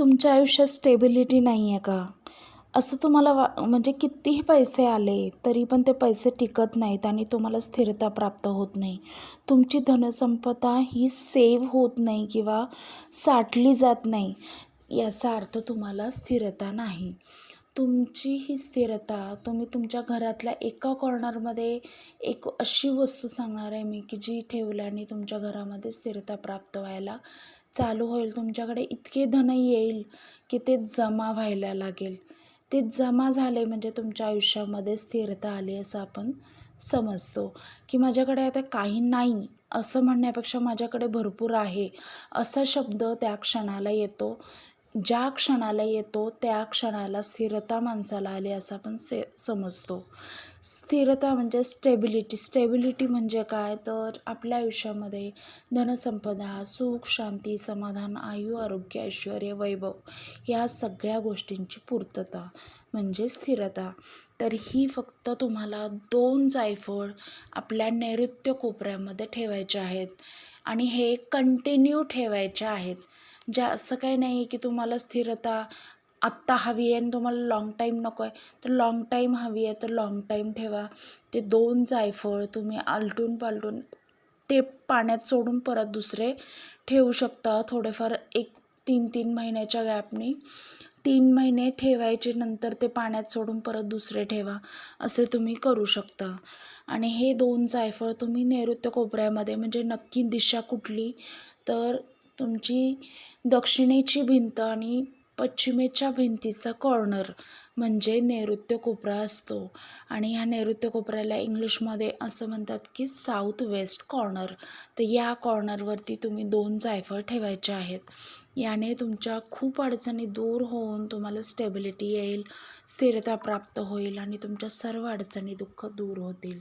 तुमच्या आयुष्यात स्टेबिलिटी नाही आहे का? असं तुम्हाला वा म्हणजे कितीही पैसे आले तरी पण ते पैसे टिकत नाहीत आणि तुम्हाला स्थिरता प्राप्त होत नाही. तुमची धनसंपदा ही सेव्ह होत नाही किंवा साठली जात नाही याचा अर्थ तुम्हाला स्थिरता नाही. तुमची ही स्थिरता तुम्ही तुमच्या घरातल्या एका कॉर्नरमध्ये एक अशी वस्तू सांगणार आहे मी की जी ठेवल्याने तुमच्या घरामध्ये स्थिरता प्राप्त व्हायला चालू होईल तुमच्याकडे इतके धन येईल की ते जमा व्हायला लागेल. ते जमा झाले म्हणजे तुमच्या आयुष्यामध्ये स्थिरता आली असं आपण समजतो. की माझ्याकडे आता काही नाही असं म्हणण्यापेक्षा माझ्याकडे भरपूर आहे असा शब्द त्या क्षणाला येतो. ज्या क्षणाला येतो त्या क्षणाला स्थिरता माणसाला आली असं आपण से समजतो. स्थिरता म्हणजे स्टेबिलिटी स्टेबिलिटी म्हणजे काय? तर आपल्या आयुष्यामध्ये धनसंपदा सुख शांती समाधान आयु आरोग्य ऐश्वर वैभव या सगळ्या गोष्टींची पूर्तता म्हणजे स्थिरता. तर ही फक्त तुम्हाला दोन जायफळ आपल्या नैऋत्य कोपऱ्यामध्ये ठेवायचे आहेत आणि हे कंटिन्यू ठेवायचे आहेत. ज्या असं काही नाही आहे की तुम्हाला स्थिरता आत्ता हवी आहे आणि तुम्हाला लाँग टाईम नको आहे. तर लाँग टाईम हवी आहे तर लाँग टाईम ठेवा. ते दोन जायफळ तुम्ही आलटून पालटून ते पाण्यात सोडून परत दुसरे ठेवू शकता. थोडेफार एक तीन तीन महिन्याच्या गॅपनी तीन महिने ठेवायचे नंतर ते पाण्यात सोडून परत दुसरे ठेवा. असे तुम्ही करू शकता. आणि हे दोन जायफळ तुम्ही नैऋत्य कोपऱ्यामध्ये म्हणजे नक्की दिशा कुठली तर तुमची दक्षिणेची भिंत आणि पश्चिमेच्या भिंतीचा कॉर्नर म्हणजे नैऋत्य कोपरा असतो. आणि ह्या नैऋत्य कोपऱ्याला इंग्लिशमध्ये असं म्हणतात की साऊथ वेस्ट कॉर्नर तर या कॉर्नरवरती तुम्ही दोन जायफळ ठेवायचे आहेत. याने तुमच्या खूप अडचणी दूर होऊन तुम्हाला स्टेबिलिटी येईल स्थिरता प्राप्त होईल आणि तुमच्या सर्व अडचणी दुःख दूर होतील.